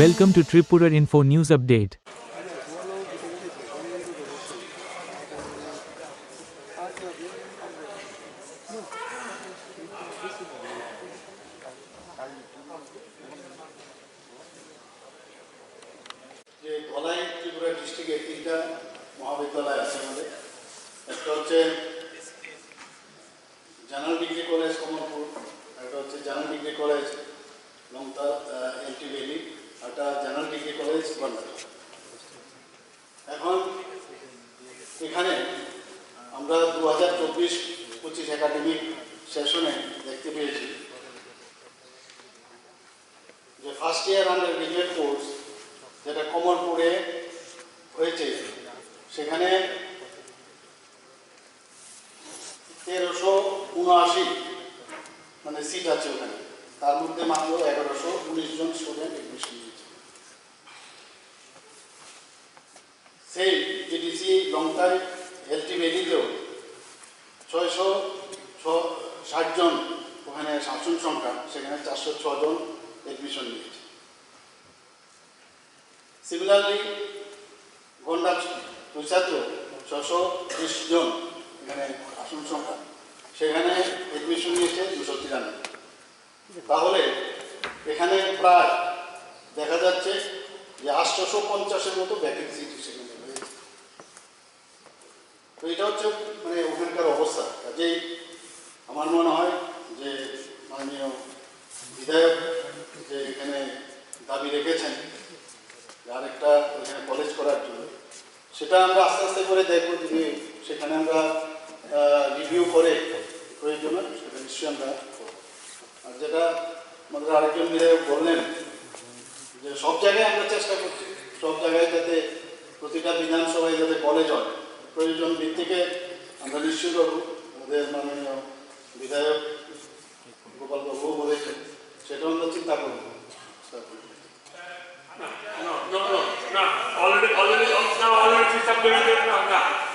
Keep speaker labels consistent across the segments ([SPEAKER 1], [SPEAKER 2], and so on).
[SPEAKER 1] Welcome to Tripura Info News Update.
[SPEAKER 2] যে ধলাই ত্রিপুরা ডিস্ট্রিক্টে তিনটা মহাবিদ্যালয় আছে আমাদের একটা হচ্ছে জেনারেল ডিগ্রি কলেজ, কমলপুর একটা হচ্ছে জেনারেল ডিগ্রি কলেজ, লংতা এলটি ভ্যালি একটা জেনারেল ডিগ্রি কলেজ এখন এখানে আমরা দু হাজার চব্বিশ পঁচিশ একাডেমিক সেশনে দেখতে পেয়েছি। যে first year undergraduate course যেটা কমলপুরে হয়েছে, সেখানে তেরোশো উনআশি মানে সিট আছে ওখানে। তার মধ্যে মাত্র এগারোশো উনিশ জন স্টুডেন্ট এডমিশন নিয়েছে। সেই জিডিসি লংটাই হেলথি ভ্যালিতেও ছয়শো ছ, ষাট জন ওখানে আসন সংখ্যা, সেখানে চারশো জন এডমিশন নিয়েছে। সিমিলারলি গন্ডা তুষাত্র ছশো বিশ জন এখানে আসন সংখ্যা, সেখানে এডমিশন নিয়েছে দুশো তিরানব্বই। তাহলে এখানে প্রায় দেখা যাচ্ছে যে আটশোশো পঞ্চাশের মতো ভ্যাকেন্সি সেখানে রয়েছে। তো এটা হচ্ছে মানে ওখানকার অবস্থা। কাজেই আমার মনে হয় যে মাননীয় বিধায়ক যে এখানে দাবি রেখেছেন যে আরেকটা ওখানে কলেজ করার জন্য, সেটা আমরা আস্তে আস্তে করে দেখব যদি সেখানে আমরা রিভিউ করে প্রয়োজন, সেটা নিশ্চয়ই আমরা যেটা আমাদের আরেকজন বিধায়ক বললেন যে সব জায়গায় আমরা চেষ্টা করছি সব জায়গায় যাতে প্রতিটা বিধানসভায় যাতে কলেজ হয় প্রয়োজন ভিত্তিকে আমরা নিশ্চয় করব আমাদের মাননীয় বিধায়ক গোপাল বাবুও বলেছেন সেটাও আমরা চিন্তা করব
[SPEAKER 3] No, no, no, no. Already, already, now already the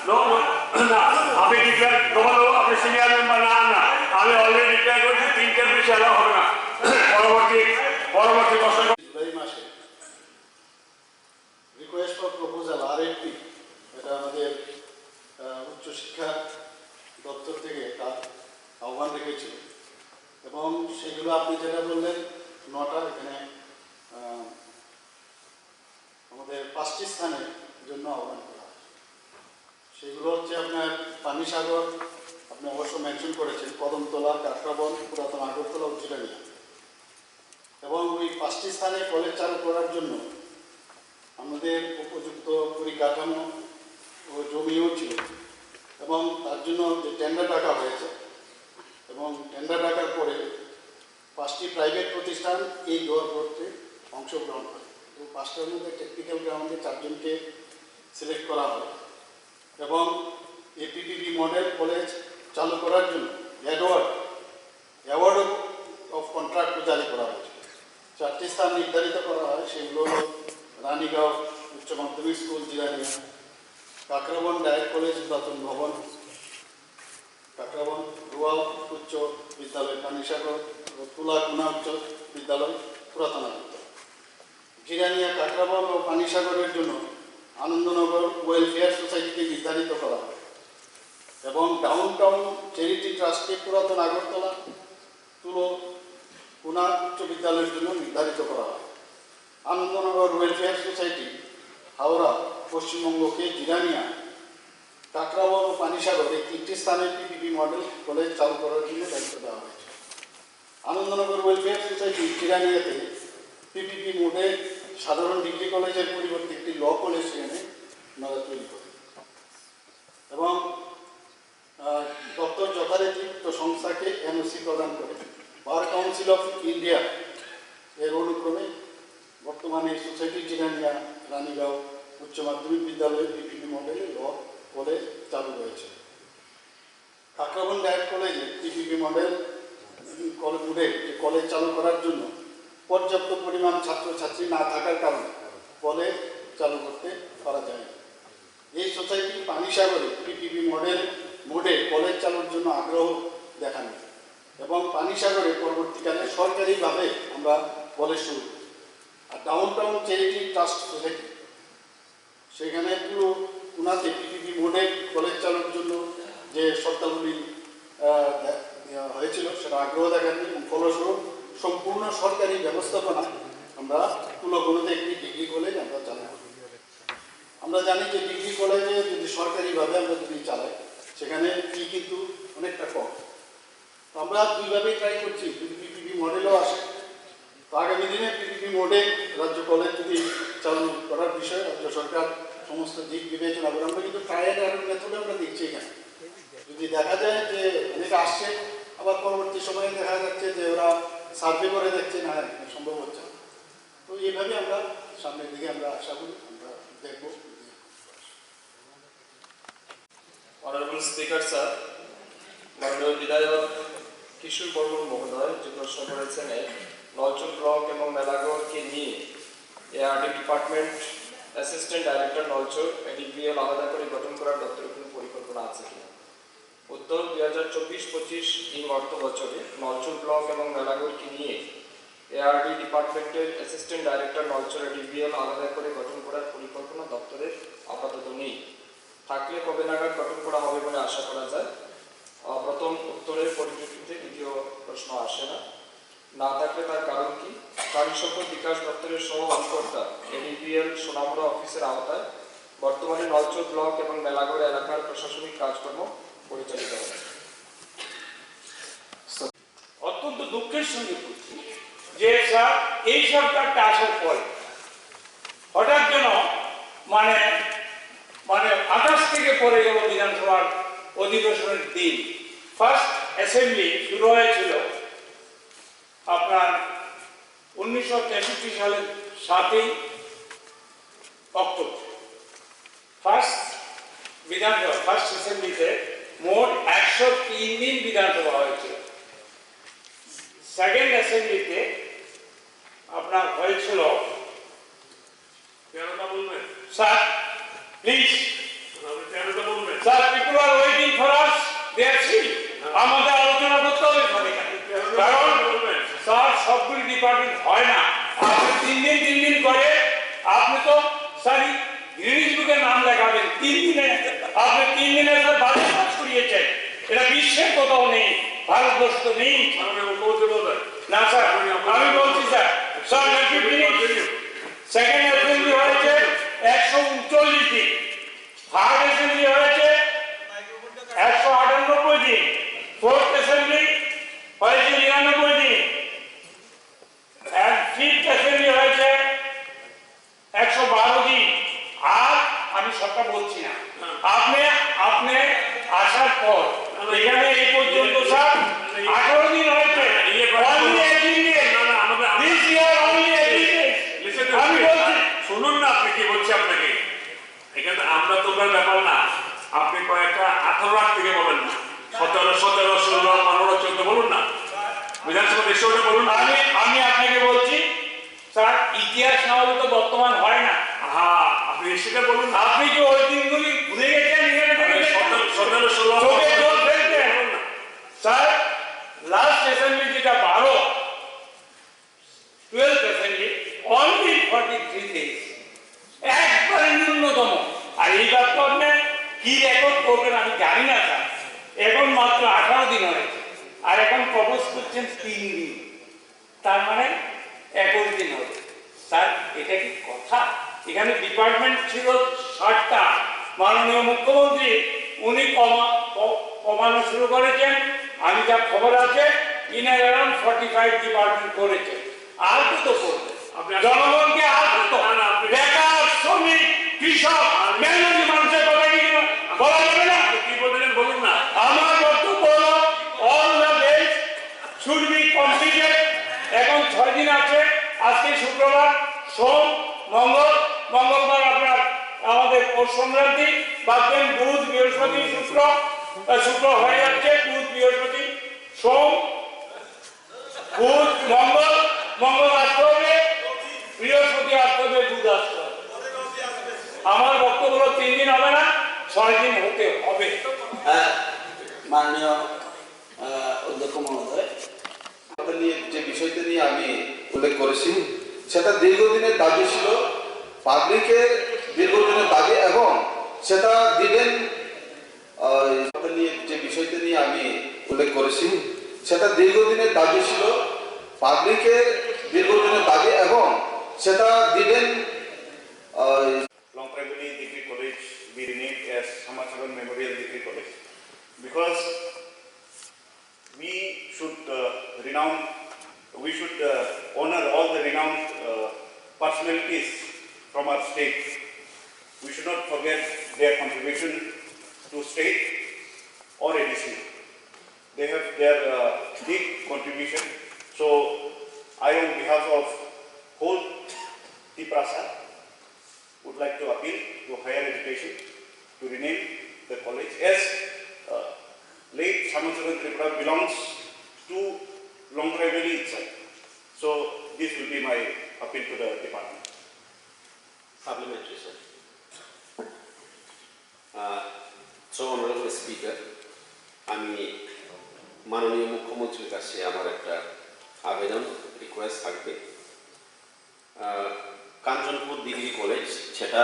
[SPEAKER 3] no, no, no, no, না আমি ডিক্লেয়ার গোপাল বাবু আপনি সিনিয়র মেম্বার না না আমি অলরেডি ডিক্লেয়ার করছি বিষয় হবে
[SPEAKER 2] রিকোয়েস্ট ফর প্রপোজাল আর একটি এটা আমাদের উচ্চশিক্ষা দপ্তর থেকে একটা আহ্বান রেখেছিল। এবং সেগুলো আপনি যেটা বললেন, নটা এখানে আমাদের পাঁচটি স্থানের জন্য আহ্বান করা। সেগুলো হচ্ছে আপনার পানিসাগর আপনি অবশ্য মেনশন করেছেন, কদমতলা কাকরাবন পুরাতন আগরতলা উচ্চরানিয়া এবং ওই পাঁচটি স্থানে কলেজ চালু করার জন্য আমাদের উপযুক্ত পরিকাঠামো ও জমিও ছিল। এবং তার জন্য যে টেন্ডার ডাকা হয়েছে, এবং টেন্ডার ডাকার পরে পাঁচটি প্রাইভেট প্রতিষ্ঠান এই দর করতে অংশগ্রহণ করে। এবং পাঁচটার মধ্যে টেকনিক্যাল গ্রাউন্ডে চারজনকে সিলেক্ট করা হয়। এবং এপিপিবি মডেল কলেজ চালু করার জন্য অ্যাওয়ার্ড অ্যাওয়ার্ড অফ কন্ট্রাক্ট জারি করা হয়েছে। চারটি স্থান নির্ধারিত করা হয়, সেগুলো হলো রানীগাঁও উচ্চ মাধ্যমিক school, Jirania, Kakraban DIET college পুরাতন ভবন, কাকরাবন রুয়া উচ্চ বিদ্যালয়, পানিসাগর ও তুলাকুনা উচ্চ বিদ্যালয়, পুরাতন জিরানিয়া, কাকরাবন ও পানিসাগরের জন্য আনন্দনগর ওয়েলফেয়ার সোসাইটিকে নির্ধারিত করা হয়। এবং ডাউন টাউন চ্যারিটি ট্রাস্টকে পুরাতন আগরতলা তুলো পুনা উচ্চ বিদ্যালয়ের জন্য নির্ধারিত করা হয়। আনন্দনগর ওয়েলফেয়ার সোসাইটি, হাওড়া, পশ্চিমবঙ্গকে জিরানিয়া কাকরাবন ও পানিসাগর এই তিনটি স্থানে পিপিপি মডেল কলেজ চালু করার জন্য দায়িত্ব দেওয়া হয়েছে। আনন্দনগর ওয়েলফেয়ার সোসাইটি জিরানিয়াতে পিপিপি মোডে সাধারণ ডিগ্রি কলেজের পরিবর্তে একটি ল কলেজ সেখানে ওনারা তৈরি করে। এবং সংস্থাকে এনওসি প্রদান করে। বার কাউন্সিল অফ ইন্ডিয়া এর অনুক্রমে বর্তমানে সোসাইটি জিরানিয়া রানীগাঁও উচ্চ মাধ্যমিক বিদ্যালয়ে পিপিপি মডেলে ল কলেজ চালু রয়েছে কাকরাবন ডায়েট কলেজে পিপিপি মডেল কলেজে কলেজ চালু করার জন্য পর্যাপ্ত পরিমাণ ছাত্রছাত্রী না থাকার কারণে কলেজ চালু করতে পারা যায় এই সোসাইটি পানিসাগরে পিপিপি মডেল মোডে কলেজ চালুর জন্য আগ্রহ দেখান এবং পানিসাগরে পরবর্তীকালে সরকারিভাবে আমরা কলেজ শুরু করি। আর down town charity trust society, সেখানে পুরো উনাতে পিপিপি বোর্ডে কলেজ চালুর জন্য যে শর্তাবলী হয়েছিল, সেটা আগ্রহ দেখাননি এবং ফলস্বরূপ সম্পূর্ণ সরকারি ব্যবস্থাপনা আমরা কুলগুলোতে একটি ডিগ্রি কলেজ আমরা চালু আমরা জানি যে ডিগ্রি কলেজে যদি সরকারিভাবে আমরা যদি চালাই, সেখানে ফি কিন্তু অনেকটা কম আমরা দুইভাবেই ট্রাই করছি যদি পিপিপি মডেলও আসে। তো আগামী দিনে পিপিপি মোডে রাজ্য কলেজ যদি চালু করার বিষয়ে রাজ্য সরকার সমস্ত দিক বিবেচনা করে, আমরা কিন্তু ট্রায়াল অ্যান্ড মেথডে আমরা দেখছি এখানে। যদি দেখা যায় যে অনেকে আসছে, আবার পরবর্তী সময়ে দেখা যাচ্ছে যে ওরা সার্ভে করে দেখছে, না সম্ভব হচ্ছে তো এইভাবে আমরা সামনের দিকে আমরা আশা করি আমরা দেখব।
[SPEAKER 4] অনারেবল স্পিকার স্যার বিধায়ক কিশোর বর্মন মহোদয় যে প্রশ্ন করেছেন এই ব্লক এবং মেলাগড়কে নিয়ে এআরডি ডিপার্টমেন্ট অ্যাসিস্ট্যান্ট ডাইরেক্টর নলচল এডিবিএল আলাদা করে গঠন করার দপ্তরের কোনো পরিকল্পনা আছে কিনা উত্তর, দুই হাজার চব্বিশ পঁচিশ এই অর্থ বছরে নলচল ব্লক এবং মেলাগড়কে নিয়ে এআরডি ডিপার্টমেন্টের অ্যাসিস্ট্যান্ট ডাইরেক্টর নলচল এডিবিএল আলাদা করে গঠন করার পরিকল্পনা দপ্তরের আপাতত নেই। থাকলে কবে নাগাদ গঠন করা হবে বলে আশা করা যায়? প্রথম উত্তরের পরিপ্রেক্ষিতে দ্বিতীয় প্রশ্ন আসে না। না থাকলে তার কারণ কি? প্রাণী সম্পদ বিকাশ দপ্তরের সহ অধিকর্তা এডিপিএল সোনামুড়া অফিসের আওতায় বর্তমানে নলচর ব্লক এবং মেলাগড় এলাকার প্রশাসনিক কাজকর্ম পরিচালিত হয়
[SPEAKER 5] অত্যন্ত দুঃখের সঙ্গে যে, স্যার, এই সরকারটা আসার পরে হঠাৎ যেন মানে মানে আকাশ থেকে পড়ে গেল বিধানসভার অধিবেশনের দিন। ফার্স্ট অ্যাসেম্বলি শুরু হয়েছিল আপনার উনিশশো তেষট্টি সালের সাতই অক্টোবর। ফার্স্ট বিধানসভা ফার্স্ট অ্যাসেম্বলিতে মোট একশো তিন দিন বিধানসভা হয়েছিল সেকেন্ড অ্যাসেম্বলিতে আপনার হয়েছিল
[SPEAKER 3] sir please
[SPEAKER 5] sir people are waiting for us দেখছি আমাদের আলোচনা করতে হবে কারণ স্যার, সবগুলি ডিপার্টমেন্ট হয় না। আপনি তিন দিন তিন দিন করে আপনি তো, স্যার গিনিস বুকে নাম লেখাবেন। তিন দিনে, আপনি তিন দিনে স্যার বাজেট পাস করিয়েছেন, এটা বিশ্বের কোথাও নেই, ভারতবর্ষ তো নেই। না, স্যার, আমি বলছি, স্যার স্যার. সেকেন্ড অ্যাসেম্বলি হয়েছে, একশো উনচল্লিশ দিন। থার্ড অ্যাসেম্বলি হয়েছে একশো আটানব্বই দিন। ফোর্থ অ্যাসেম্বলি হয়েছে নিরানব্বই দিন। ফিফথ অ্যাসেম্বলি হয়েছে একশো বারো দিন। আর আমি সবটা বলছি না। আপনি আপনি আসার পর, এখানে এই পর্যন্ত, স্যার, আঠারো দিন হয়েছে Only 18 days.
[SPEAKER 3] না, না, আমাদের-
[SPEAKER 5] This year only 18 days.
[SPEAKER 3] Listen to
[SPEAKER 5] আমি
[SPEAKER 3] me.
[SPEAKER 5] বলছি
[SPEAKER 3] শুনুন না আপনি কি বলছি আপনাকে এখানে আমরা তোমরা ব্যাপার না। আপনি কয়েকটা আঠারো আট থেকে বলেন না। সতেরো সতেরো ষোলো পনেরো চোদ্দ বলুন না। বিধানসভা দেশে ওটা বলুন
[SPEAKER 5] আমি আমি আপনাকে বলছি স্যার ইতিহাস না হলে তো বর্তমান হয় না।
[SPEAKER 3] হ্যাঁ আপনি সেটা বলুন
[SPEAKER 5] আপনি কি ওই দিনগুলি ভুলে গেছেন এখানে থেকে
[SPEAKER 3] সতেরো সতেরো ষোলো
[SPEAKER 5] চোখে জল ফেলছেন।
[SPEAKER 3] বলুন না।
[SPEAKER 5] স্যার লাস্ট অ্যাসেম্বলি যেটা বারো twelve assembly only forty three days একবারে ন্যূনতম আর এইবার তো আপনি কি রেকর্ড করবেন আমি জানি না স্যার এখন মাত্র আঠারো দিন হয়েছে আর এখন প্রপোজ করছেন তিন দিন তার মানে একুশ দিন হবে স্যার এটা কি কথা এখানে ডিপার্টমেন্ট ছিল ষাটটা মাননীয় মুখ্যমন্ত্রী উনি কমা কমানো শুরু করেছেন। আমি যা খবর আছে in around forty five department করেছে আর কত করবে
[SPEAKER 3] আপনি
[SPEAKER 5] জনগণকে আর কত বেকার শ্রমিক কৃষক মেহনতি মানুষের কথা কি বলা যাবে না?
[SPEAKER 3] কি বললেন বলুন না।
[SPEAKER 5] আমার বক্তব্য হলো all the days should be completed এখন ছয় দিন আছে আজকে শুক্রবার সোম মঙ্গল। মঙ্গলবার আপনার পৌষ সংক্রান্তি বাদবেন বুধ, বৃহস্পতি, শুক্র শুক্র হয়ে যাচ্ছে, বুধ, বৃহস্পতি, সোম, বুধ, মঙ্গল মঙ্গল আসতে বৃহস্পতি আসতে বুধ আসতে আমার বক্তব্য তিন দিন হবে না, ছয় দিন হতে হবে।
[SPEAKER 6] হ্যাঁ মাননীয় অধ্যক্ষ মহোদয় নিয়ে যে বিষয়টা নিয়ে আমি উল্লেখ করেছি, সেটা দীর্ঘদিনের দাবি ছিল পাবলিকের দীর্ঘদিনে বাজে এবং সেটা দিবেন নিয়ে যে বিষয়টা নিয়ে আমি উল্লেখ করেছি, সেটা দীর্ঘদিনের দাবি ছিল পাবলিকের দীর্ঘদিনের দাবি এবং সেটা দিবেন
[SPEAKER 7] লঙ্কাইগুড়ি ডিগ্রি কলেজ বিরিনিট এস সমাজসেবন memorial degree college because we should renown we should honour all the renowned personalities We should not forget their contribution to state or ADC. They have their uh, big contribution. So I, on behalf of whole Tiprasa, would like to appeal to higher education to rename the college as uh, late Samucharan Tripura belongs to Long Valley itself. So this will be my appeal to the department.
[SPEAKER 8] Supplementary, sir. Honorable speaker, আমি মাননীয় মুখ্যমন্ত্রীর কাছে আমার একটা আবেদন request থাকবে Kanchanpur degree college সেটা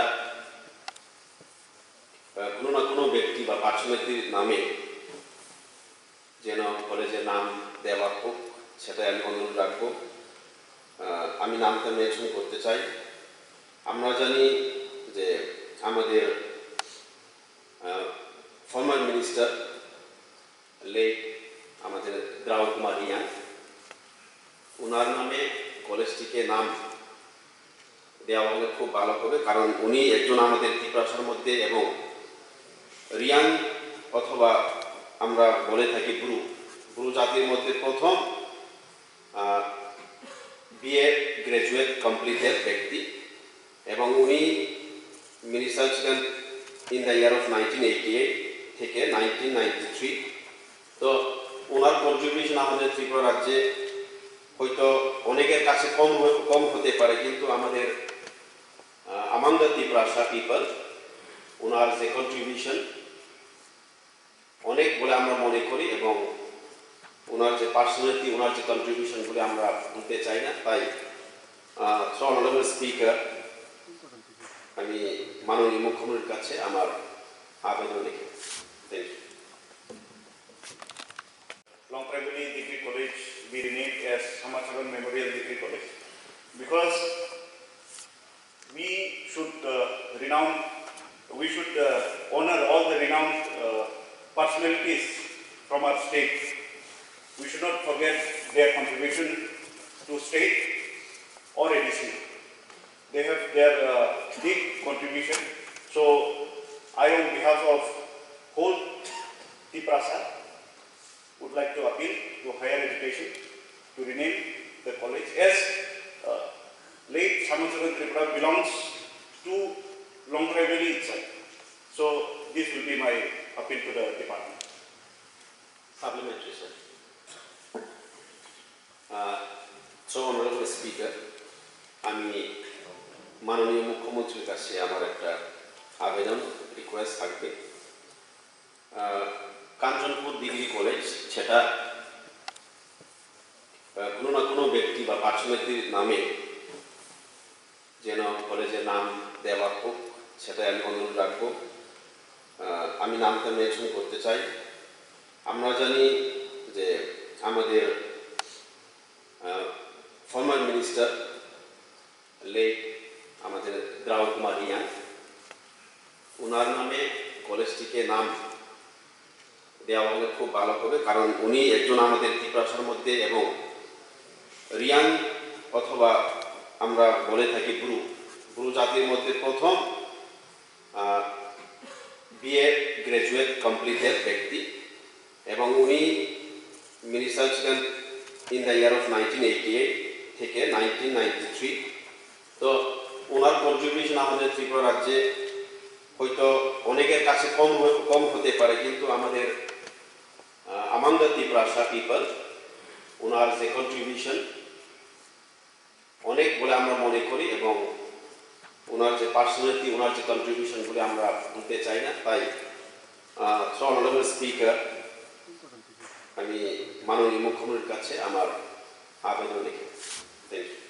[SPEAKER 8] কোনো না কোনো ব্যক্তি বা পার্সোনালিটির নামে যেন কলেজের নাম দেওয়া হোক সেটাই আমি অনুরোধ রাখব আমি নামটা মেনশন করতে চাই আমরা জানি যে আমাদের ফর্মার মিনিস্টার লেট আমাদের দ্রাউ কুমার রিয়ান ওনার নামে কলেজটিকে নাম দেওয়া হলে খুব ভালো হবে, কারণ উনি একজন আমাদের ত্রিপ্রাসার মধ্যে এবং রিয়াং অথবা আমরা বলে থাকি গুরু গুরু জাতির মধ্যে প্রথম বিএ গ্রাজুয়েট কমপ্লিটেড ব্যক্তি এবং উনি মিনিস্টার ছিলেন in the year of nineteen eighty eight থেকে নাইনটিন নাইনটি থ্রি তো ওনার কন্ট্রিবিউশন আমাদের ত্রিপুরা রাজ্যে হয়তো অনেকের কাছে কম কম হতে পারে, কিন্তু আমাদের আমাং দ্য ত্রিপুরাসা পিপল ওনার যে কন্ট্রিবিউশন অনেক বলে আমরা মনে করি এবং ওনার যে পার্সোনালিটি ওনার যে কন্ট্রিবিউশনগুলি আমরা ভুলতে চাই না। তাই অনারেবল স্পিকার আমি মাননীয় মুখ্যমন্ত্রীর কাছে আমার আবেদন রেখে thank you
[SPEAKER 7] Long Primary Degree College be renamed as Samacharan Memorial Degree College because we should uh, renown, we should uh, honor all the renowned uh, personalities from our state. We should not forget their contribution to state or ADC. They have their uh, big contribution. So I, on behalf of whole Tiprasa, would like to appeal to higher education to rename the college as uh, late Samucharan Tripura belongs to Long Valley itself. So this will be my appeal to the department.
[SPEAKER 8] Supplementary, sir. Uh, So honorable speaker, আমি মাননীয় মুখ্যমন্ত্রীর কাছে আমার একটা আবেদন request থাকবে। Kanchanpur degree college সেটা কোনো না কোনো ব্যক্তি বা পার্সোনালিটির নামে যেন কলেজের নাম দেওয়া হোক, সেটাই আমি অনুরোধ রাখব। আমি নামটা মেনশন করতে চাই। আমরা জানি যে আমাদের ফর্মার মিনিস্টার লেট আমাদের দ্রাউ কুমার রিয়ান ওনার নামে কলেজটিকে নাম দেওয়া হলে খুব ভালো হবে, কারণ উনি একজন আমাদের ত্রিপ্রাসার মধ্যে এবং রিয়ান অথবা আমরা বলে থাকি গুরু গুরু জাতির মধ্যে প্রথম বিএ গ্রাজুয়েট কমপ্লিটেড ব্যক্তি এবং উনি মিনিস্টার ছিলেন in the year of nineteen eighty eight থেকে নাইনটিন নাইনটি থ্রি। তো ওনার কন্ট্রিবিউশন আমাদের ত্রিপুরা রাজ্যে হয়তো অনেকের কাছে কম কম হতে পারে, কিন্তু আমাদের আমাং দ্য ত্রিপুরাসা পিপল ওনার যে কন্ট্রিবিউশন অনেক বলে আমরা মনে করি এবং ওনার যে পার্সোনালিটি ওনার যে কন্ট্রিবিউশন বলে আমরা ভুলতে চাই না, তাই অনারেবল স্পিকার আমি মাননীয় মুখ্যমন্ত্রীর কাছে আমার আবেদন রেখে thank you